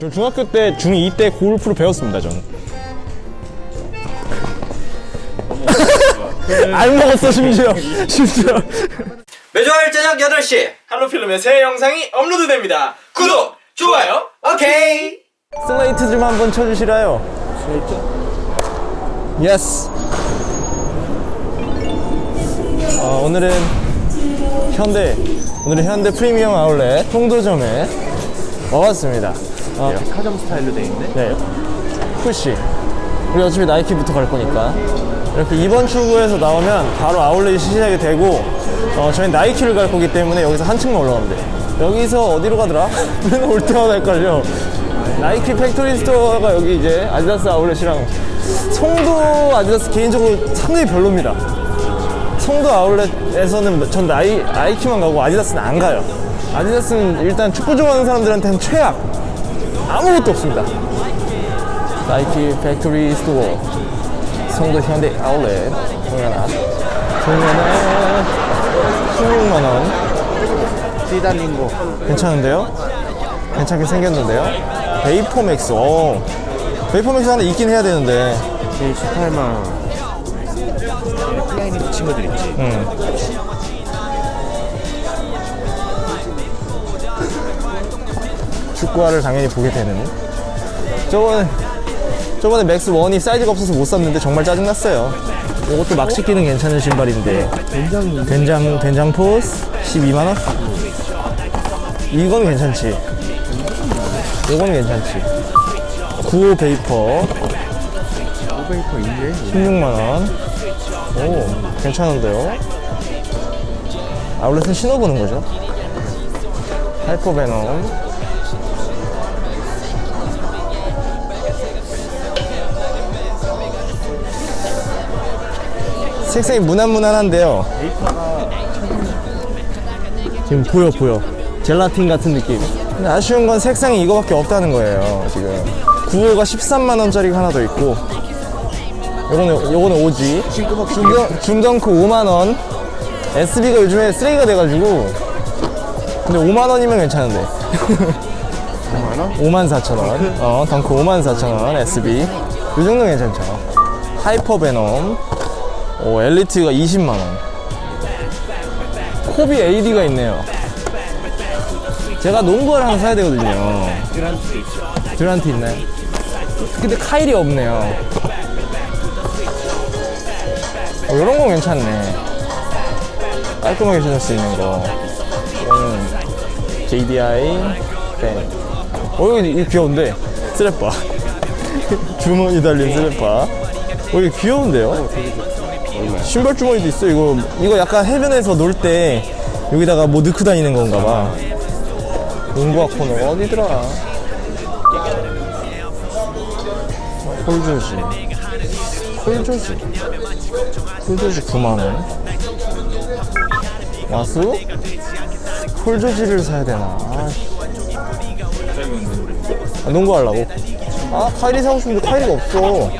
저 중학교 때 중2 때 골프를 배웠습니다 저는. 안 먹었어 심지어. 심지어. 매주 화요일 저녁 8시. 할로필름의 새 영상이 업로드됩니다. 구독, 좋아요, 오케이! 슬레이트 좀 한번 쳐주시라요. 슬레이트? 예스 어, 오늘은 현대 오늘은 현대 프리미엄 아울렛 통도점에 와봤습니다 어, 카점 스타일로 돼 있네. 네. 푸시. 우리 어차피 나이키부터 갈 거니까. 이렇게 이번 출구에서 나오면 바로 아울렛이 시작이 되고, 어, 저희 나이키를 갈 거기 때문에 여기서 한층만 올라가면 돼요. 여기서 어디로 가더라? 맨날 올 때마다 헷갈려. 나이키 팩토리 스토어가 여기 이제 아디다스 아울렛이랑 송도 아디다스 개인적으로 상당히 별로입니다. 송도 아울렛에서는 전 나이, 나이키만 가고 아디다스는 안 가요. 아디다스는 일단 축구 좋아하는 사람들한테는 최악. 아무것도 없습니다. 나이키 팩토리 스토어 송도 현대 아울렛 동현아 동현아 16만원 띠달린 거. 괜찮은데요? 괜찮게 생겼는데요? 베이퍼맥스 어 베이퍼맥스 하나 있긴 해야 되는데 제일 18만. 플라이닝 그 친구들 있지. 음. 축구화를 당연히 보게 되는. 저번에 저번에 맥스 원이 사이즈가 없어서 못 샀는데 정말 짜증났어요. 이것도 막 신기는 괜찮은 신발인데. 굉장히 된장 된장 포스? 12만원? 이건 괜찮지. 이건 괜찮지. 구호 베이퍼. 오베이퍼 있네. 16만원. 오 괜찮은데요? 아울렛은 신어보는 거죠? 하이퍼 베놈 색상이 무난무난한데요. 지금 보여 보여. 젤라틴 같은 느낌. 근데 아쉬운 건 색상이 이거밖에 없다는 거예요 지금. 9호가 13만원짜리가 하나 더 있고. 요거는 요거는 오지. 중경, 중경크 5만원. SB가 요즘에 쓰레기가 돼가지고. 근데 5만원이면 괜찮은데. 5만원? 5만 4천원. 어 덩크 5만 4천원 SB 요 정도 괜찮죠. 하이퍼 베놈 오 엘리트가 20만원. 코비 AD가 있네요. 제가 농구화를 하나 사야 되거든요. 띠란트 있어. 듀란트 있나요? 근데 카일이 없네요. 어, 이런 건 괜찮네. 깔끔하게 신을 수 있는 거. 이거는 JDI 네. 어 이거 귀여운데? 스레빠 주머니 달린 스레빠 어 이거 귀여운데요? 신발 주머니도 있어 이거. 이거 약간 해변에서 놀 때 여기다가 뭐 넣고 다니는 건가 봐. 농구화 코너. 어디더라? 콜조지. 콜조지. 콜조지 9만원? 와수? 콜조지를 사야 되나? 아, 아, 농구하려고? 아 카이리 사고 싶은데 카이리가 없어.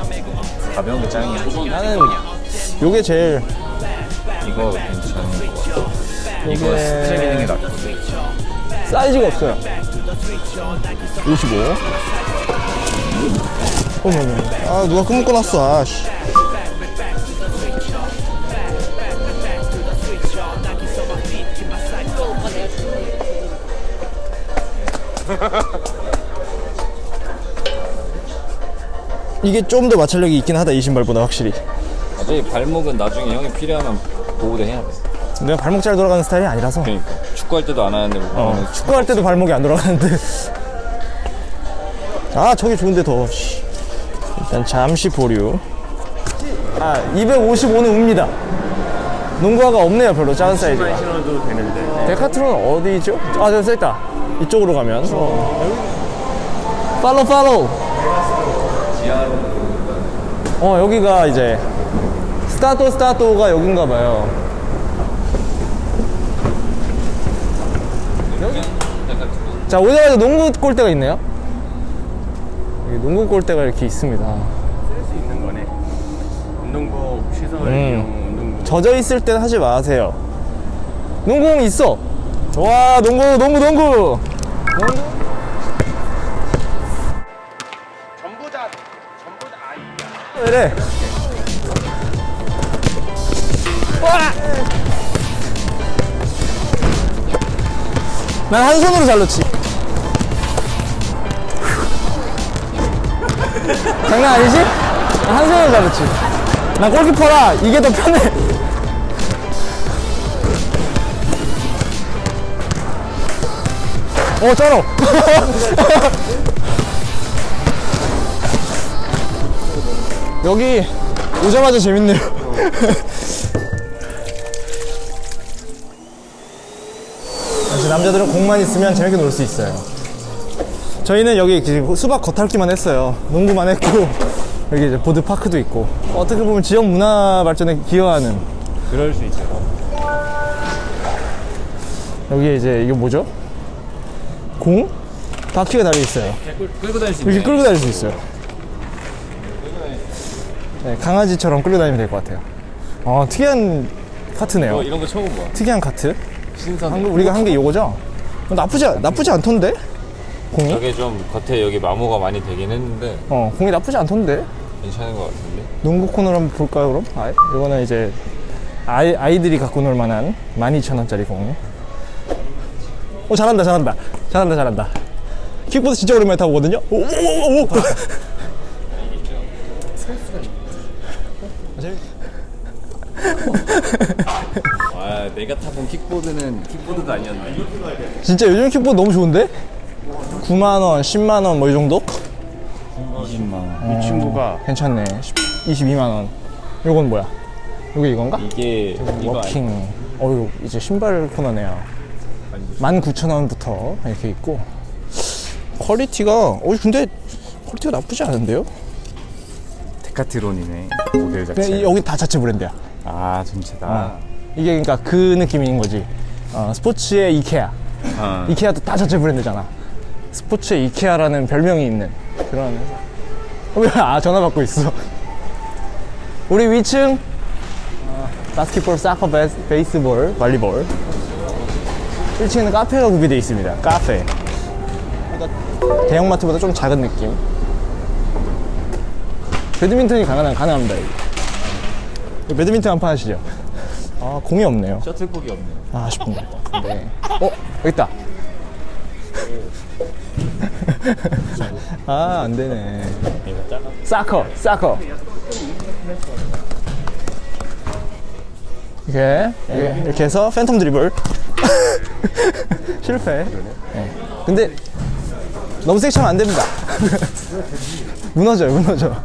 가벼운 게 짱이야. 나는 요게 제일 이거 괜찮은 거 같아. 이거 스트랩 있는 게 낫거든. 사이즈가 없어요. 55 어머머 아 누가 끈 묶어놨어 아 씨. 이게 좀 더 마찰력이 있긴 하다 이 신발보다 확실히 어차피 발목은 나중에 형이 필요하면 보호도 해야 돼. 내가 발목 잘 돌아가는 스타일이 아니라서 그러니까 축구할 때도 안 하는데 뭐 어, 축구할 때도 발목이 안 돌아가는데. 아, 저기 좋은데 더. 씨. 일단 잠시 보류. 아, 255는 웁니다. 농구화가 없네요, 별로 작은 사이즈가. 신어도 되는데. 데카트론 어디죠? 아, 저기 써있다. 이쪽으로 가면. 어. 팔로우, 팔로우. 어, 여기가 이제 스타토 스타토가 여긴가 봐요. 여기? 자, 오자마자 농구 골대가 있네요. 여기 농구 골대가 이렇게 있습니다. 쓸 수 있는 거네. 운동복 시설 음. 운동복. 젖어 있을 땐 하지 마세요. 농구공 있어. 와, 농구, 농구, 농구. 농구? 전부 다 전부 다 아이야. 그래. 와! 난한 손으로 잘 넣지. 장난 아니지? 난 한 손으로 잘 넣지. 난 골키퍼라 이게 더 편해. 어, 쩔어. 여기 오자마자 재밌네요. 남자들은 공만 있으면 재밌게 놀 수 있어요. 저희는 여기 수박 겉핥기만 했어요. 농구만 했고 여기 이제 보드 파크도 있고 어떻게 보면 지역 문화 발전에 기여하는 그럴 수 있죠. 여기 이제 이게 뭐죠? 공? 바퀴가 달려 있어요. 끌고 다닐 수 이렇게 있네. 끌고 다닐 수 있어요. 네, 강아지처럼 끌고 다니면 될 것 같아요. 어, 특이한 카트네요. 어, 이런 거 처음 봐. 특이한 카트. 신선. 한국 우리가 한 게 요거죠? 어, 나쁘지 않- 나쁘지 않던데? 공이? 저게 좀 겉에 여기 마모가 많이 되긴 했는데 어, 공이 나쁘지 않던데? 괜찮은 것 같은데. 농구 코너를 한번 볼까요, 그럼? 아, 이거는 이제 아이, 아이들이 갖고 놀 만한 12,000원짜리 공. 어, 잘한다, 잘한다. 잘한다, 잘한다. 킥보드 진짜 오랜만에 타고 오거든요? 오, 오, 오, 오. 아 내가 타본 킥보드는 킥보드도 아니었네. 진짜 요즘 킥보드 너무 좋은데? 9만원, 10만원 뭐 이 정도? 20만 원. 이 친구가 괜찮네. 22만원. 요건 뭐야? 요게 이건가? 이게 이거 아니- 워킹. 어유 이제 신발 코너네요. 19,000원부터 이렇게 있고. 퀄리티가, 어 근데 퀄리티가 나쁘지 않은데요? 데카트론이네. 모델 그냥 자체. 이- 여기 다 자체 브랜드야. 아 전체다. 어. 이게 그러니까 그 느낌인 거지. 어, 스포츠의 이케아. 아. 이케아도 다 자체 브랜드잖아. 스포츠의 이케아라는 별명이 있는 그런 회사. 어, 왜? 아, 전화 받고 있어. 우리 위층 어, 바스켓볼, 사커, 베이스, 베이스볼, 발리볼. 1층에는 카페가 구비되어 있습니다. 카페. 그러니까 대형마트보다 좀 작은 느낌. 배드민턴이 가능한, 가능합니다. 여기. 배드민턴 한 판 하시죠. 아, 공이 없네요. 셔틀콕이 없네. 아, 아쉽군요. 네. 어, 여기 있다. 아, 안 되네. 사커, 사커. 이렇게, 이렇게, 이렇게 해서 팬텀 드리블. 실패. 네. 근데 너무 세게 차면 안 됩니다. 무너져요, 무너져.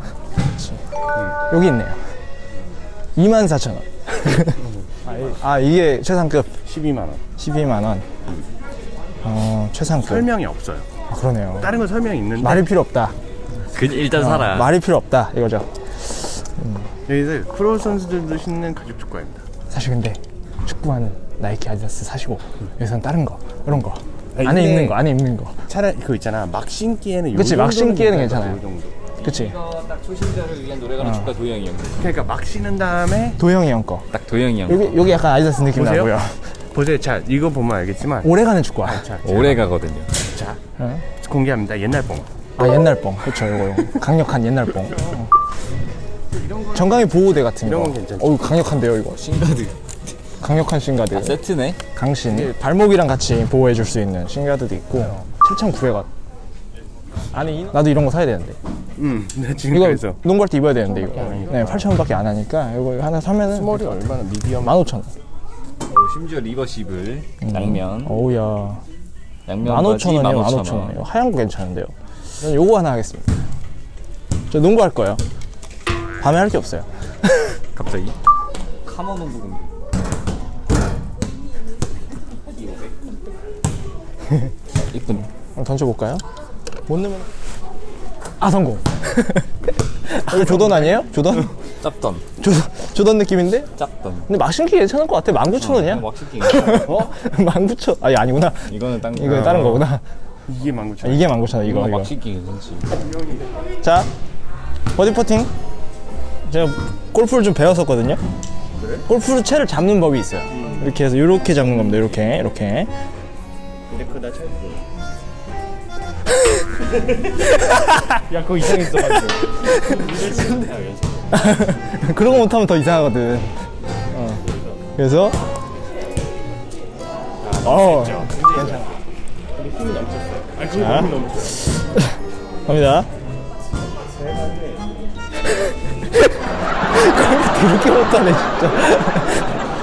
여기 있네요. 24,000원. 아, 이게 최상급 12만 원. 12만 원. 어, 최상급. 설명이 없어요. 아, 그러네요. 다른 건 설명이 있는데 말이 필요 없다. 그 일단 살아. 말이 필요 없다. 이거죠. 여기서 프로 선수들도 신는 가죽 축구화입니다. 사실 근데 축구화는 나이키 아디다스 사시고 여기서는 다른 거 이런 거 아니, 안에 근데- 입는 거 안에 입는 거 차라리 그거 있잖아. 막 신기에는 요 그치, 막 정도는 신기에는 괜찮아, 괜찮아요. 요 정도. 그치 이거 딱 초심자를 위한 노래가는 축가 도영이 형. 그러니까 막 신은 다음에 도영이 형 거 딱 도영이 형. 여기 여기 약간 아디다스 느낌 보세요. 나고요 보세요. 자 이거 보면 알겠지만 오래가는 축구화 자, 오래 가거든요. 자 어? 공개합니다. 옛날 뽕. 아 옛날 뽕 그쵸 이거 이거. 강력한 옛날 뽕 어. 정강이 보호대 같은 이런 거 건 괜찮죠. 어우 강력한데요 이거 신가드. 강력한 신가드 세트네. 강신 발목이랑 같이 보호해 줄 수 있는 신가드도 있고 7,900원 아니 나도 이런 거 사야 되는데 음, 나 지금 이거 그래서. 농구할 때 입어야 되는데 이거. 네 8,000원밖에 안 하니까 이거 하나 사면은 스몰이 얼마나 미디엄? 15,000원. 어, 심지어 리버시블 양면. 어우야. 양면까지 15,000원이에요 15,000원. 이거 하얀 거 괜찮은데요. 저는 요거 하나 하겠습니다. 저 농구 할 거예요. 밤에 할 게 없어요. 갑자기? 카모 농구 공개. 이쁜. 한번 던져 볼까요? 못 넣으면 아 성공 이거 조던 아니에요? 조던? 짭던. 조던, 조던 느낌인데? 짭던. 근데 막 신기 괜찮을 것 같아 19,000원이야 막 시킨 어? 19,000원 아니 아니구나 이거는 딴 거. 이거 다른 거구나 이게 19,000원. 아, 이게 19,000원 이거 이거 이거 막 시키 괜찮지. 자 버디 퍼팅 제가 골프를 좀 배웠었거든요 골프를 채를 잡는 법이 있어요 이렇게 해서 이렇게 잡는 겁니다 이렇게 이렇게 근데 그다 찰 야 그거 이상했어가지고 그런 거 못하면 더 이상하거든. 어. 그래서 어 괜찮아. 자, 갑니다. 골프 되게 못하네 진짜.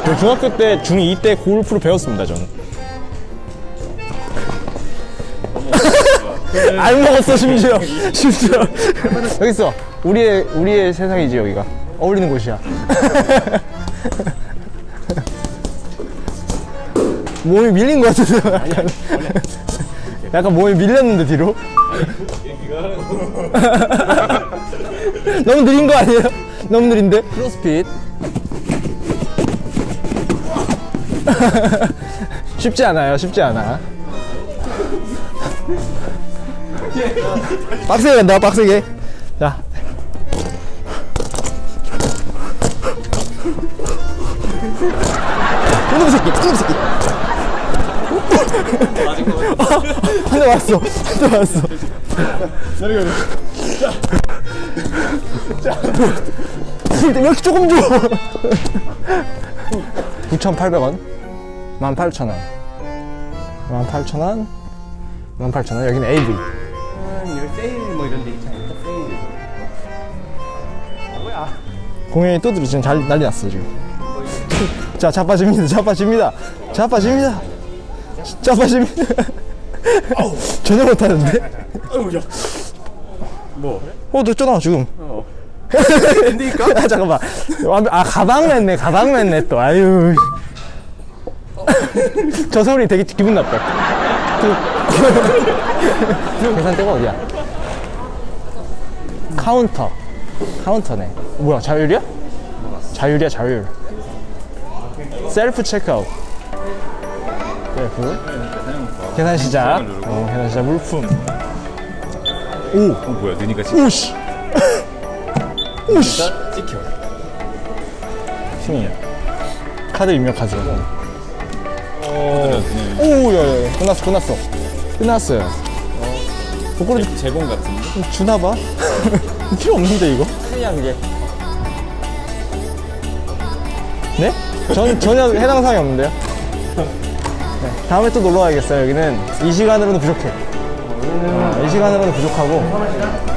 저 중학교 때 중2 때 골프를 배웠습니다 저는. 알 먹었어 심지어. 심지어. 여기 있어. 우리의 우리의 세상이지 여기가. 어울리는 곳이야. 몸이 밀린 것 같은데. 약간 약간 몸이 밀렸는데 뒤로? 너무 느린 거 아니에요? 너무 느린데? 크로스핏. 쉽지 않아요 쉽지 않아 빡세게 간다 빡세게. 자. 이놈 새끼 이놈 새끼. 한대 왔어. 한대 내려가 자, 왜 이렇게 조금 줘. 9,800원. 18,000원. 18,000원. 18,000원. 여기는 세일 뭐 이런 데 있지 않을까? 세일 공연이 또 들어 지금 잘 난리 났어 지금. 자 자빠집니다 자빠집니다. 자빠집니다. 자빠집니다. 전혀 못하는데? 뭐? 어 됐잖아 지금. 근데니까? 아 잠깐만. 아 가방 맸네 가방 맸네 또. 아유. 저 소리 되게 기분 나빠. 그- 계산대가 어디야 카운터. 카운터네. 뭐야 자율이야? 자율이야 자율. 셀프 체크아웃. 셀프. 계산 시작. 어, 계산 시작. 물품. 어 뭐야 느니까 지금 오씨. 오씨. 찍혀. 승이야. 카드 입력하죠 그냥 오야야. 끝났어 끝났어. 끝났어요 거꾸로 제공 같은데? 주나 봐? 필요 없는데 이거? 그냥 이게. 네? 전 전혀 해당 사항이 없는데요? 네, 다음에 또 놀러 와야겠어요. 여기는 이 시간으로는 부족해. 어, 이 시간으로는 부족하고